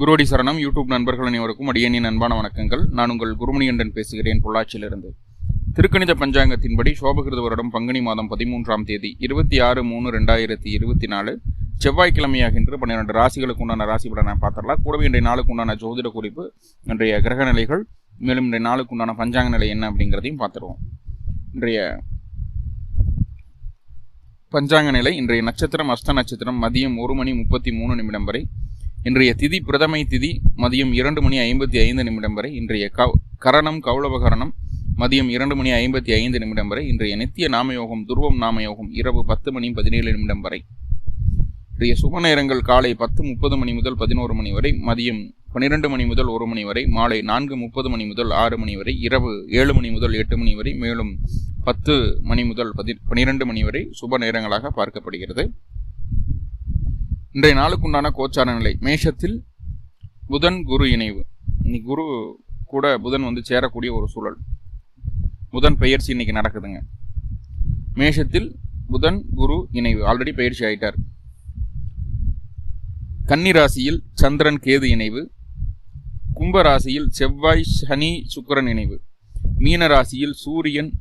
குருவடி சரணம். யூடியூப் நண்பர்கள் அனைவருக்கும் அடியனின் அன்பான வணக்கங்கள். நான் உங்கள் குருமணியண்டன் பேசுகிறேன் பொள்ளாச்சியிலிருந்து. திருக்கணித பஞ்சாங்கத்தின்படி சோபகிருத வருடம் பங்குனி மாதம் பதிமூன்றாம் தேதி இருபத்தி ஆறு மூணு ரெண்டாயிரத்தி இருபத்தி நாலு. செவ்வாய்க்கிழமையாகின்ற பன்னிரெண்டு ராசிகளுக்கு உண்டான ராசி பலனை பார்த்துடலாம். கூடவே இன்றைய நாளுக்கு உண்டான ஜோதிட குறிப்பு இன்றைய கிரக நிலைகள் மேலும் இன்றைய நாளுக்கு உண்டான பஞ்சாங்க நிலை என்ன அப்படிங்கிறதையும் பார்த்துருவோம். இன்றைய பஞ்சாங்க நிலை இன்றைய நட்சத்திரம் அஸ்த நட்சத்திரம் மதியம் ஒரு மணி முப்பத்தி மூணு நிமிடம் வரை இன்றைய திதி பிரதமை திதி மதியம் இரண்டு மணி ஐம்பத்தி ஐந்து நிமிடம் வரை இன்றைய கவ் கரணம் கௌளவகரணம் மதியம் இரண்டு மணி ஐம்பத்தி ஐந்து நிமிடம் வரை இன்றைய நித்திய நாமயோகம் துருவம் நாமயோகம் இரவு பத்து மணி பதினேழு நிமிடம் வரை. இன்றைய சுப நேரங்கள் காலை பத்து முப்பது மணி முதல் பதினோரு மணி வரை மதியம் பன்னிரெண்டு மணி முதல் ஒரு மணி வரை மாலை நான்கு முப்பது மணி முதல் ஆறு மணி வரை இரவு ஏழு மணி முதல் எட்டு மணி வரை மேலும் பத்து மணி முதல் பதி பனிரெண்டு மணி வரை சுப நேரங்களாக பார்க்கப்படுகிறது. இன்றைய நாளுக்குண்டான கோச்சார நிலை. மேஷத்தில் புதன் குரு இணைவு. இன்னைக்கு குரு கூட புதன் வந்து சேரக்கூடிய ஒரு சூழல். புதன் பெயர்ச்சி இன்னைக்கு நடக்குதுங்க. மேஷத்தில் புதன் குரு இணைவு. ஆல்ரெடி பயிற்சி ஆயிட்டார். கன்னி ராசியில் சந்திரன் கேது இணைவு. கும்பராசியில் செவ்வாய் சனி சுக்கிரன் இணைவு. மீன ராசியில் சூரியன்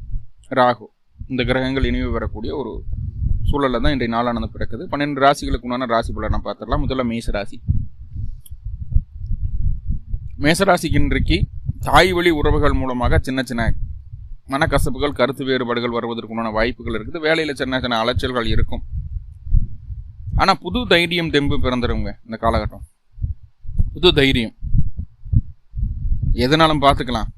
ராகு. இந்த கிரகங்கள் இணைவு பெறக்கூடிய ஒரு சூழலில் தான் இன்றைய நாளானது பிறக்குது. பன்னெண்டு ராசிகளுக்கு உண்டான ராசி பலனை பார்த்துடலாம். முதல்ல மேசராசி மேசராசிக்கு இன்றைக்கு தாய் வழி உறவுகள் மூலமாக சின்ன சின்ன மனக்கசப்புகள் கருத்து வேறுபாடுகள் வருவதற்குண்டான வாய்ப்புகள் இருக்குது. வேலையில் சின்ன சின்ன அலைச்சல்கள் இருக்கும். ஆனால் புது தைரியம் தெம்பு பிறந்துருங்க இந்த காலகட்டம். புது தைரியம். எதனாலும் பார்த்துக்கலாம்.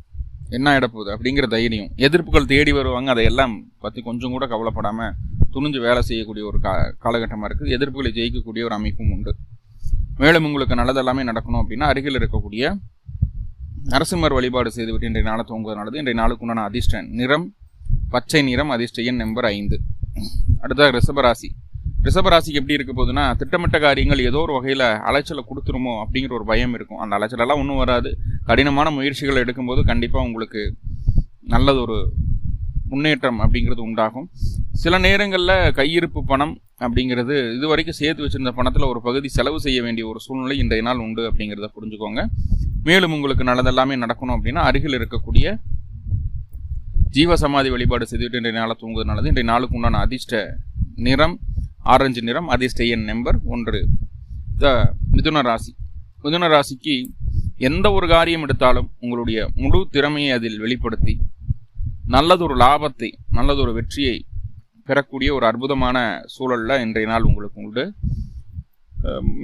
என்ன இடப்போகுது அப்படிங்கிற தைரியம். எதிர்ப்புகள் தேடி வருவாங்க. அதையெல்லாம் பற்றி கொஞ்சம் கூட கவலைப்படாமல் துணிஞ்சு வேலை செய்யக்கூடிய ஒரு கா காலகட்டமாக இருக்குது எதிர்ப்புகளை ஜெயிக்கக்கூடிய ஒரு அமைப்பும் உண்டு. மேலும் உங்களுக்கு நல்லதெல்லாமே நடக்கணும் அப்படின்னா அருகில் இருக்கக்கூடிய நரசிம்மர் வழிபாடு செய்துவிட்டு இன்றைய நாளை தூங்குவது நல்லது. இன்றைய நாளுக்கு உண்டான அதிர்ஷ்டன் நிறம் பச்சை நிறம் அதிர்ஷ்டையன் நம்பர் ஐந்து. அடுத்தது ரிஷபராசி. ரிஷபராசிக்கு எப்படி இருக்க போகுதுன்னா திட்டமிட்ட காரியங்கள் ஏதோ ஒரு வகையில் அலைச்சலை கொடுத்துருமோ அப்படிங்கிற ஒரு பயம் இருக்கும். அந்த அலைச்சலெல்லாம் ஒன்றும் வராது. கடினமான முயற்சிகள் எடுக்கும்போது கண்டிப்பாக உங்களுக்கு நல்லது ஒரு முன்னேற்றம் அப்படிங்கிறது உண்டாகும். சில நேரங்களில் கையிருப்பு பணம் அப்படிங்கிறது இது வரைக்கும் சேர்த்து வச்சுருந்த பணத்தில் ஒரு பகுதி செலவு செய்ய வேண்டிய ஒரு சூழ்நிலை இன்றைய நாள் உண்டு அப்படிங்கிறத புரிஞ்சுக்கோங்க. மேலும் உங்களுக்கு நல்லதெல்லாமே நடக்கணும் அப்படின்னா அருகில் இருக்கக்கூடிய ஜீவ சமாதி வழிபாடு செய்துவிட்டு இன்றைய நாளை தூங்குவது நல்லது. இன்றைய நாளுக்கு உண்டான அதிர்ஷ்ட நிறம் ஆரஞ்சு நிறம் அதிர்ஷ்ட எண் நம்பர் ஒன்று. த மிதுன ராசி. மிதுன ராசிக்கு எந்த ஒரு காரியம் எடுத்தாலும் உங்களுடைய முழு திறமையை அதில் வெளிப்படுத்தி நல்லதொரு லாபத்தை நல்லதொரு வெற்றியை பெறக்கூடிய ஒரு அற்புதமான சூழலில் இன்றைய நாள் உங்களுக்கு உண்டு.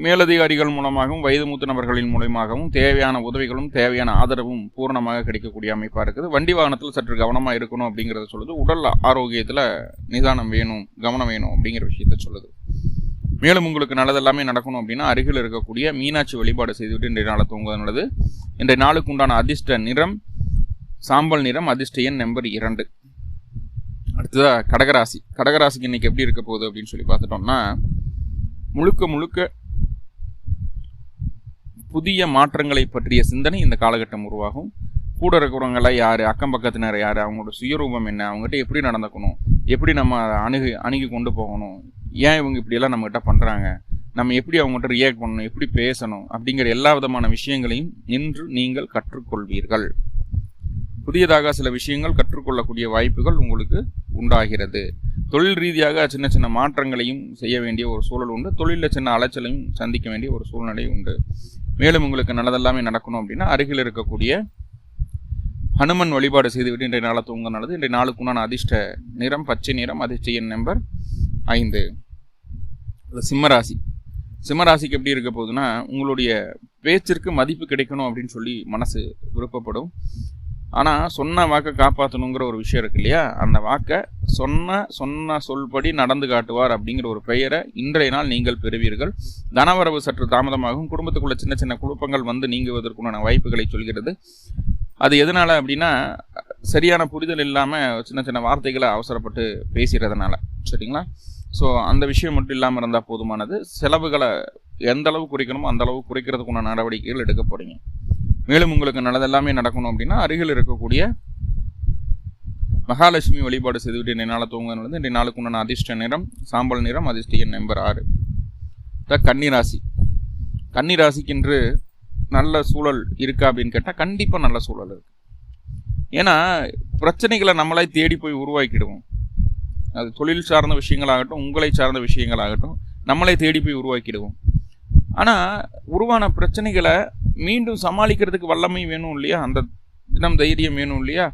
மேலதிகாரிகள் மூலமாகவும் வயது மூத்த நபர்களின் மூலமாகவும் தேவையான உதவிகளும் தேவையான ஆதரவும் பூரணமாக கிடைக்கக்கூடிய அமைப்பாக இருக்குது. வண்டி வாகனத்தில் சற்று கவனமாக இருக்கணும் அப்படிங்கிறத சொல்லுது. உடல் ஆரோக்கியத்தில் நிதானம் வேணும் கவனம் வேணும் அப்படிங்கிற விஷயத்த சொல்லுது. மேலும் உங்களுக்கு நல்லதெல்லாமே நடக்கணும் அப்படின்னா அருகில் இருக்கக்கூடிய மீனாட்சி வழிபாடு செய்துவிட்டு இன்றைய நாளை தூங்குவது நல்லது. இன்றைய நாளுக்கு உண்டான அதிர்ஷ்ட நிறம் சாம்பல் நிறம் அதிர்ஷ்டயன் நம்பர் இரண்டு. அடுத்ததாக கடகராசி. கடகராசிக்கு இன்னைக்கு எப்படி இருக்க போகுது அப்படின்னு சொல்லி பார்த்துட்டோம்னா முழுக்க முழுக்க புதிய மாற்றங்களை பற்றிய சிந்தனை இந்த காலகட்டம் உருவாகும். கூட இருக்கிறவங்களாம் யார் அக்கம் பக்கத்தினர் யார் அவங்களோட சுயரூபம் என்ன அவங்ககிட்ட எப்படி நடந்துக்கணும் எப்படி நம்ம அணுகு அணுகி கொண்டு போகணும் ஏன் இவங்க இப்படியெல்லாம் நம்மகிட்ட பண்ணுறாங்க நம்ம எப்படி அவங்ககிட்ட ரியாக்ட் பண்ணணும் எப்படி பேசணும் அப்படிங்கிற எல்லா விதமான விஷயங்களையும் இன்று நீங்கள் கற்றுக்கொள்வீர்கள். புதியதாக சில விஷயங்கள் கற்றுக்கொள்ளக்கூடிய வாய்ப்புகள் உங்களுக்கு உண்டாகிறது. தொழில் ரீதியாக சின்ன சின்ன மாற்றங்களையும் செய்ய வேண்டிய ஒரு சூழல் உண்டு. தொழிலில் சின்ன அலைச்சலையும் சந்திக்க வேண்டிய ஒரு சூழ்நிலை உண்டு. மேலும் உங்களுக்கு நல்லதெல்லாமே நடக்கணும் அப்படின்னா அருகில் இருக்கக்கூடிய ஹனுமன் வழிபாடு செய்துவிட்டு இன்றைய நாளை தூங்க நல்லது. இன்றைய நாளுக்குண்டான அதிர்ஷ்ட நிறம் பச்சை நிறம் அதிர்ஷ்ட எண் நம்பர் ஐந்து. சிம்மராசி. சிம்மராசிக்கு எப்படி இருக்க போகுதுன்னா உங்களுடைய பேச்சிற்கு மதிப்பு கிடைக்கணும் அப்படின்னு சொல்லி மனசு விருப்பப்படும். ஆனால் சொன்ன வாக்கை காப்பாற்றணுங்கிற ஒரு விஷயம் இருக்கு இல்லையா? அந்த வாக்கை சொன்ன சொன்ன சொல்படி நடந்து காட்டுவார் அப்படிங்கிற ஒரு பெயரை இன்றைய நாள் நீங்கள் பெறுவீர்கள். தனவரவு சற்று தாமதமாகும். குடும்பத்துக்குள்ள சின்ன சின்ன குழப்பங்கள் வந்து நீங்குவதற்குண்டான வாய்ப்புகளை சொல்கிறது. அது எதனால் அப்படின்னா சரியான புரிதல் இல்லாமல் சின்ன சின்ன வார்த்தைகளை அவசரப்பட்டு பேசுகிறதுனால சரிங்களா? ஸோ அந்த விஷயம் மட்டும் இல்லாமல் இருந்தால் போதுமானது. செலவுகளை எந்த அளவு குறைக்கணுமோ அந்த அளவு குறைக்கிறதுக்குண்டான நடவடிக்கைகள் எடுக்க போகிறீங்க மேலும் உங்களுக்கு நல்லதெல்லாமே நடக்கணும் அப்படின்னா அருகில் இருக்கக்கூடிய மகாலட்சுமி வழிபாடு செய்துவிட்டு இன்றைய நாளை தூங்க இன்றைய நாளுக்கு உண்டான அதிர்ஷ்ட நிறம் சாம்பல் நிறம் அதிர்ஷ்ட எண் நம்பர் ஆறு. த கன்னிராசி. கன்னிராசிக்கென்று நல்ல சூழல் இருக்கா அப்படின்னு கேட்டால் கண்டிப்பாக நல்ல சூழல் இருக்குது ஏன்னா பிரச்சனைகளை நம்மளே தேடி போய் உருவாக்கிடுவோம். அது தொழில் சார்ந்த விஷயங்களாகட்டும் உங்களை சார்ந்த விஷயங்களாகட்டும் நம்மளே தேடி போய் உருவாக்கிடுவோம். ஆனால் உருவான பிரச்சனைகளை மீண்டும் சமாளிக்கிறதுக்கு வல்லமை வேணும் இல்லையா? அந்த தினம் தைரியம் வேணும் இல்லையா?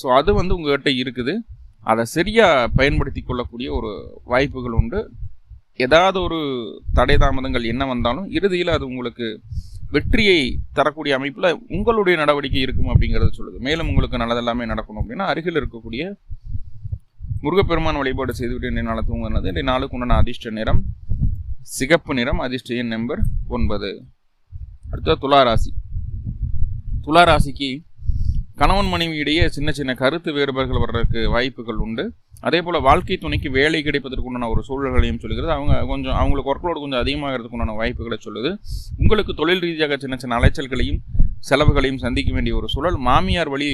ஸோ அது வந்து உங்கள்கிட்ட இருக்குது. அதை சரியாக பயன்படுத்தி கொள்ளக்கூடிய ஒரு வாய்ப்புகள் உண்டு. ஏதாவது ஒரு தடை தாமதங்கள் என்ன வந்தாலும் இறுதியில் அது உங்களுக்கு வெற்றியை தரக்கூடிய அமைப்பில் உங்களுடைய நடவடிக்கை இருக்கும் அப்படிங்கிறத சொல்லுது. மேலும் உங்களுக்கு நல்லதெல்லாமே நடக்கணும் அப்படின்னா அருகில் இருக்கக்கூடிய முருகப்பெருமான் வழிபாடு செய்துவிட்டு இன்றைய நாளை தூங்குனது. இன்றைய நாளுக்கு உண்டான அதிர்ஷ்ட நிறம் சிகப்பு நிறம் அதிர்ஷ்ட எண் நம்பர் ஒன்பது. அடுத்தது துளாராசி. துளாராசிக்கு கணவன் மனைவி இடையே சின்ன சின்ன கருத்து வேறுபாடுகள் வர்றதுக்கு வாய்ப்புகள் உண்டு. அதே போல் வாழ்க்கை துணைக்கு வேலை கிடைப்பதற்குண்டான ஒரு சூழல்களையும் சொல்கிறது அவங்க கொஞ்சம் அவங்களுக்கு ஒர்க்லோடு கொஞ்சம் அதிகமாகிறதுக்குண்டான வாய்ப்புகளை சொல்லுது. உங்களுக்கு தொழில் ரீதியாக சின்ன சின்ன அலைச்சல்களையும் செலவுகளையும் சந்திக்க வேண்டிய ஒரு சூழல் மாமியார் வழி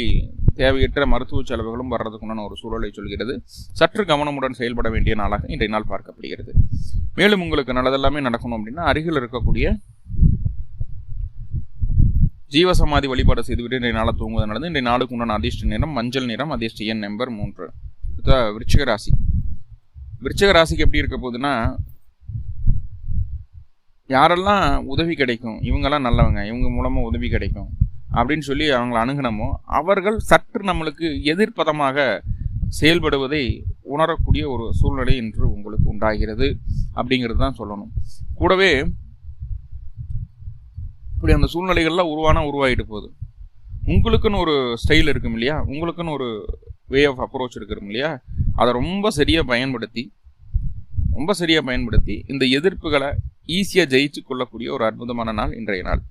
தேவையற்ற மருத்துவ செலவுகளும் வர்றதுக்குண்டான ஒரு சூழலை சொல்கிறது. சற்று கவனமுடன் செயல்பட வேண்டிய நாளாக இன்றைய நாள் பார்க்கப்படுகிறது. மேலும் உங்களுக்கு நல்லதெல்லாமே நடக்கணும் அப்படின்னா அருகில் இருக்கக்கூடிய ஜீவசமாதி வழிபாடு செய்துவிட்டு இன்றைய நாளை தூங்குவது நடந்து இன்றைய நாளுக்கு உண்டான அதிர்ஷ்ட நிறம் மஞ்சள் நிறம் அதிர்ஷ்ட எண் நம்பர் மூன்று. அடுத்த விருச்சிக ராசி. விருச்சிக ராசிக்கு எப்படி இருக்க போகுதுன்னா யாரெல்லாம் உதவி கிடைக்கும் இவங்கெல்லாம் நல்லவங்க இவங்க மூலமாக உதவி கிடைக்கும் அப்படின்னு சொல்லி அவங்கள அணுகினமோ அவர்கள் சற்று நம்மளுக்கு எதிர்ப்பதமாக செயல்படுவதை உணரக்கூடிய ஒரு சூழ்நிலை இன்று உங்களுக்கு உண்டாகிறது அப்படிங்கிறது தான் சொல்லணும். கூடவே இப்படி அந்த சூழ்நிலைகள்லாம் உருவானா உருவாகிட்டு போகுது. உங்களுக்குன்னு ஒரு ஸ்டைல் இருக்கும் இல்லையா? உங்களுக்குன்னு ஒரு வே ஆஃப் அப்ரோச் இருக்கிறோம் இல்லையா? அதை ரொம்ப சரியாக பயன்படுத்தி ரொம்ப சரியாக பயன்படுத்தி இந்த எதிர்ப்புகளை ஈஸியாக ஜெயிச்சு கொள்ளக்கூடிய ஒரு அற்புதமான நாள் இன்றைய நாள்.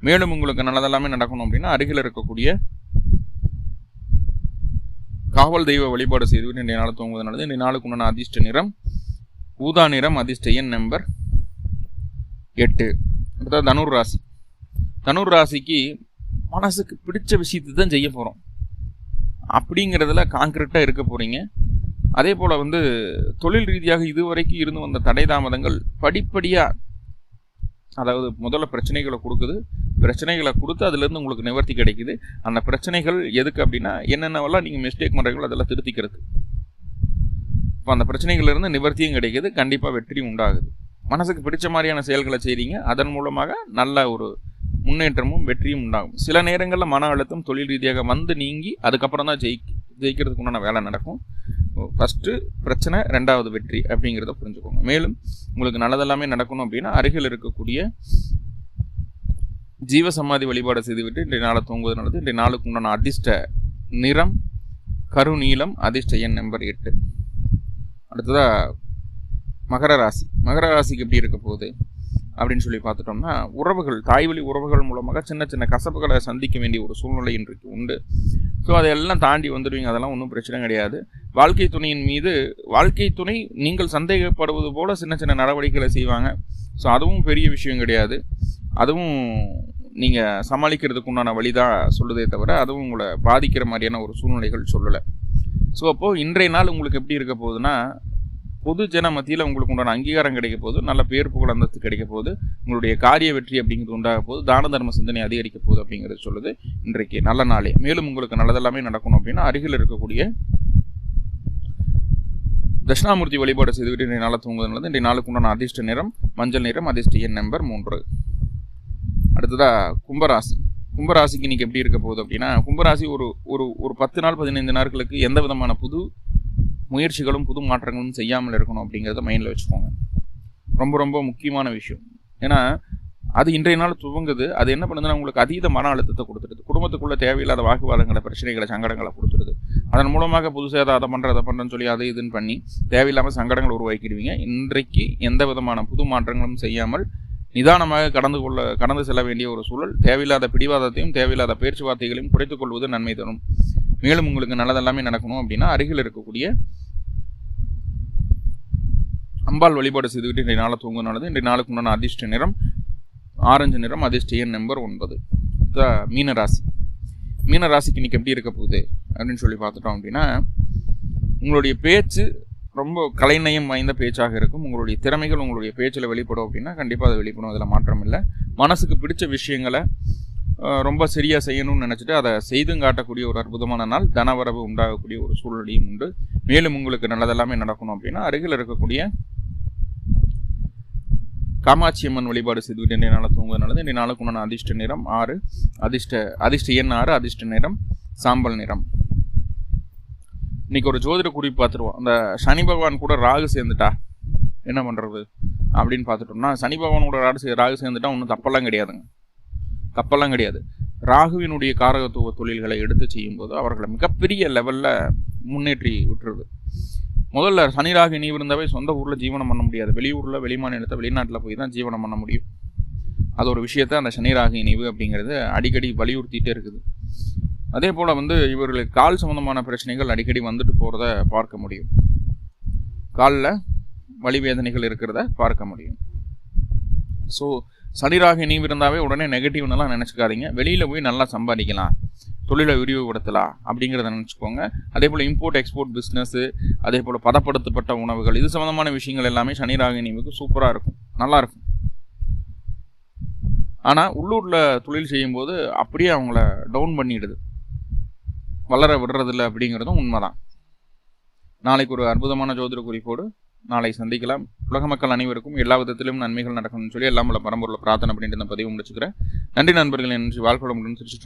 மேலும் உங்களுக்கு நல்லதெல்லாமே நடக்கணும் அப்படின்னா அருகில் இருக்கக்கூடிய காவல் தெய்வ வழிபாடு செய்து இன்றைய நாள் தூங்குவது நல்லது. இன்றைய நாளுக்கு உண்டான அதிர்ஷ்ட நிறம் ஊதா நிறம் அதிர்ஷ்ட எண் நம்பர் எட்டு. அடுத்தது தனுர் ராசி. தனுர் ராசிக்கு மனசுக்கு பிடிச்ச விஷயத்தை தான் செய்ய போகிறோம் அப்படிங்கிறதுல காங்கிரீட்டாக இருக்க போகிறீங்க அதே போல் வந்து தொழில் ரீதியாக இதுவரைக்கும் இருந்து வந்த தடை தாமதங்கள் படிப்படியாக அதாவது முதல்ல பிரச்சனைகளை கொடுக்குது. பிரச்சனைகளை கொடுத்து அதுலேருந்து உங்களுக்கு நிவர்த்தி கிடைக்குது. அந்த பிரச்சனைகள் எதுக்கு அப்படின்னா என்னென்னவெல்லாம் நீங்கள் மிஸ்டேக் பண்ணுறீங்களோ அதெல்லாம் திருத்திக்கிறது. இப்போ அந்த பிரச்சனைகள்லேருந்து நிவர்த்தியும் கிடைக்குது. கண்டிப்பாக வெற்றி உண்டாகுது. மனசுக்கு பிடிச்ச மாதிரியான செயல்களை செய்கிறீங்க அதன் மூலமாக நல்ல ஒரு முன்னேற்றமும் வெற்றியும் உண்டாகும். சில நேரங்களில் மன அழுத்தம் தொழில் ரீதியாக வந்து நீங்கி அதுக்கப்புறம் தான் ஜெயி ஜெயிக்கிறதுக்கு உண்டான வேலை நடக்கும். ஃபஸ்ட்டு பிரச்சனை ரெண்டாவது வெற்றி அப்படிங்கிறத புரிஞ்சுக்கோங்க. மேலும் உங்களுக்கு நல்லதெல்லாமே நடக்கணும் அப்படின்னா அருகில் இருக்கக்கூடிய ஜீவசமாதி வழிபாடு செய்துவிட்டு இன்றைய நாளை தூங்குவது நல்லது. இன்றைய நாளுக்கு உண்டான அதிர்ஷ்ட நிறம் கருநீளம் அதிர்ஷ்ட எண் நம்பர் எட்டு. அடுத்ததாக மகர ராசி. மகர ராசிக்கு எப்படி இருக்க போகுது? அப்படின்னு சொல்லி பார்த்துட்டோம்னா உறவுகள் தாய்வழி உறவுகள் மூலமாக சின்ன சின்ன கசப்புகளை சந்திக்க வேண்டிய ஒரு சூழ்நிலை இன்றைக்கு உண்டு. ஸோ அதையெல்லாம் தாண்டி வந்துடுவீங்க. அதெல்லாம் ஒன்றும் பிரச்சனை கிடையாது. வாழ்க்கை துணையின் மீது வாழ்க்கை துணை நீங்கள் சந்தேகப்படுவது போல் சின்ன சின்ன நடவடிக்கைகளை செய்வாங்க. ஸோ அதுவும் பெரிய விஷயம் கிடையாது. அதுவும் நீங்கள் சமாளிக்கிறதுக்கு உண்டான வழி தான் சொல்லுதே தவிர அதுவும் உங்களை பாதிக்கிற மாதிரியான ஒரு சூழ்நிலைகள் சொல்லலை. ஸோ அப்போது இன்றைய நாள் உங்களுக்கு எப்படி இருக்க போகுதுன்னா பொது ஜன மத்தியில் உங்களுக்கு உண்டான அங்கீகாரம் கிடைக்க போது நல்ல பேர் புகழ் அந்தஸ்து கிடைக்க போது உங்களுடைய காரிய வெற்றி அப்படிங்கிறது உண்டாக போது தான தர்ம சிந்தனை அதிகரிக்க போகுது அப்படிங்கிறது சொல்லுது. இன்றைக்கு நல்ல நாளே. மேலும் உங்களுக்கு நல்லதெல்லாமே நடக்கணும் அப்படின்னா அருகில் இருக்கக்கூடிய தட்சிணாமூர்த்தி வழிபாடு செய்துவிட்டு இன்றைய நாளை தூங்குவது இன்றைய நாளுக்கு உண்டான அதிர்ஷ்ட நிறம் மஞ்சள் நிறம் அதிர்ஷ்ட எண் நம்பர் மூன்று. அடுத்ததாக கும்பராசி. கும்பராசிக்கு இன்னைக்கு எப்படி இருக்க போகுது அப்படின்னா கும்பராசி ஒரு ஒரு ஒரு பத்து நாள் பதினைந்து நாட்களுக்கு எந்த விதமான புது முயற்சிகளும் புது மாற்றங்களும் செய்யாமல் இருக்கணும் அப்படிங்கிறத மைண்டில் வச்சுக்கோங்க. ரொம்ப ரொம்ப முக்கியமான விஷயம். ஏன்னா அது இன்றைய நாள் துவங்குது. அது என்ன பண்ணுதுன்னா உங்களுக்கு அதீத மன அழுத்தத்தை கொடுத்துருது குடும்பத்துக்குள்ளே தேவையில்லாத வாக்குவாதங்களை பிரச்சனைகளை சங்கடங்களை கொடுத்துருது அதன் மூலமாக புதுசாக அதை அதை பண்ணுற அதை பண்ணுறேன்னு சொல்லி அதை இதுன்னு பண்ணி தேவையில்லாமல் சங்கடங்களை உருவாக்கிடுவீங்க. இன்றைக்கு எந்த விதமான புது மாற்றங்களும் செய்யாமல் நிதானமாக கடந்து கொள்ள கடந்து செல்ல வேண்டிய ஒரு சூழல். தேவையில்லாத பிடிவாதத்தையும் தேவையில்லாத பேச்சுவார்த்தைகளையும் குறைத்துக் கொள்வது நன்மை தரும். மேலும் உங்களுக்கு நல்லதெல்லாமே நடக்கணும் அப்படின்னா அருகில் இருக்கக்கூடிய அம்பாள் வழிபாடு செய்துவிட்டு இன்றைய நாளை தூங்க நல்லது இன்றைய நாளுக்கு உண்டான அதிர்ஷ்ட நிறம் ஆரஞ்சு நிறம் அதிர்ஷ்ட எண் நம்பர் ஒன்பது. மீன ராசி மீன ராசிக்கு இன்னைக்கு எப்படி இருக்க போகுது? அப்படின்னு சொல்லி பார்த்துட்டோம் அப்படின்னா உங்களுடைய பேச்சு ரொம்ப கலைநயம் வாய்ந்த பேச்சாக இருக்கும். உங்களுடைய திறமைகள் உங்களுடைய பேச்சில் வெளிப்படும் அப்படின்னா கண்டிப்பாக அதை வெளிப்படும். அதில் மாற்றம் இல்லை. மனசுக்கு பிடிச்ச விஷயங்களை ரொம்ப சரியாக செய்யணும்னு நினச்சிட்டு அதை செய்தும் காட்டக்கூடிய ஒரு அற்புதமான நாள் தனவரவு உண்டாகக்கூடிய ஒரு சூழ்நிலையும் உண்டு. மேலும் உங்களுக்கு நல்லதெல்லாமே நடக்கணும் அப்படின்னா அருகில் இருக்கக்கூடிய காமாட்சி அம்மன் வழிபாடு செய்துவிட்டு இன்றைய நாளை தூங்குவது நல்லது இன்றைய நாளுக்கு உண்டான அதிர்ஷ்ட நிறம் ஆறு அதிர்ஷ்ட அதிர்ஷ்ட எண் ஆறு அதிர்ஷ்ட நிறம் சாம்பல் நிறம். இன்னைக்கு ஒரு ஜோதிட குறிப்பு பார்த்துருவோம். அந்த சனி பகவான் கூட ராகு சேர்ந்துட்டா என்ன பண்ணுறது அப்படின்னு பார்த்துட்டோம்னா சனி பகவான் கூட ராகு சே- ராகு சேர்ந்துட்டா ஒன்றும் தப்பெல்லாம் கிடையாதுங்க. தப்பெல்லாம் கிடையாது. ராகுவினுடைய காரகத்துவ தொழில்களை எடுத்து செய்யும்போது அவர்களை மிகப்பெரிய லெவலில் முன்னேற்றி விட்டுருது. முதல்ல சனி இனி நீ இருந்தாவே சொந்த ஊரில் ஜீவனம் பண்ண முடியாது. வெளியூரில் வெளிமாநிலத்தை வெளிநாட்டில் போய் தான் ஜீவனம் பண்ண முடியும். அது ஒரு விஷயத்த அந்த சனிராக இணைவு அப்படிங்கிறது அடிக்கடி வலியுறுத்திட்டே இருக்குது. அதே போல் வந்து இவர்களுக்கு கால் சம்மந்தமான பிரச்சனைகள் அடிக்கடி வந்துட்டு போகிறத பார்க்க முடியும். காலில் வலி வேதனைகள் இருக்கிறத பார்க்க முடியும். ஸோ சனிராக இணைவு இருந்தாவே உடனே நெகட்டிவ்னெல்லாம் நினச்சிக்காதீங்க. வெளியில் போய் நல்லா சம்பாதிக்கலாம். தொழிலை விரிவுபடுத்தலாம் அப்படிங்கிறத நினச்சிக்கோங்க. அதே போல் இம்போர்ட் எக்ஸ்போர்ட் பிஸ்னஸ்ஸு அதே போல் பதப்படுத்தப்பட்ட உணவுகள் இது சம்மந்தமான விஷயங்கள் எல்லாமே சனி ராகினிவுக்கு சூப்பராக இருக்கும். நல்லா இருக்கும். ஆனால் உள்ளூரில் தொழில் செய்யும்போது அப்படியே அவங்கள டவுன் பண்ணிடுது. வளர விடுறதில்ல அப்படிங்கிறதும் உண்மைதான். நாளைக்கு ஒரு அற்புதமான ஜோதிட குறிப்போடு நாளை சந்திக்கலாம். உலக மக்கள் அனைவருக்கும் எல்லா விதத்திலும் நன்மைகள் நடக்கணும்னு சொல்லி எல்லாம் உள்ள பிரார்த்தனை பண்ணிட்டு இந்த பதிவு முடிச்சுக்கிறேன். நன்றி நண்பர்கள் நன்றி. வாழ்க்கை திருச்சி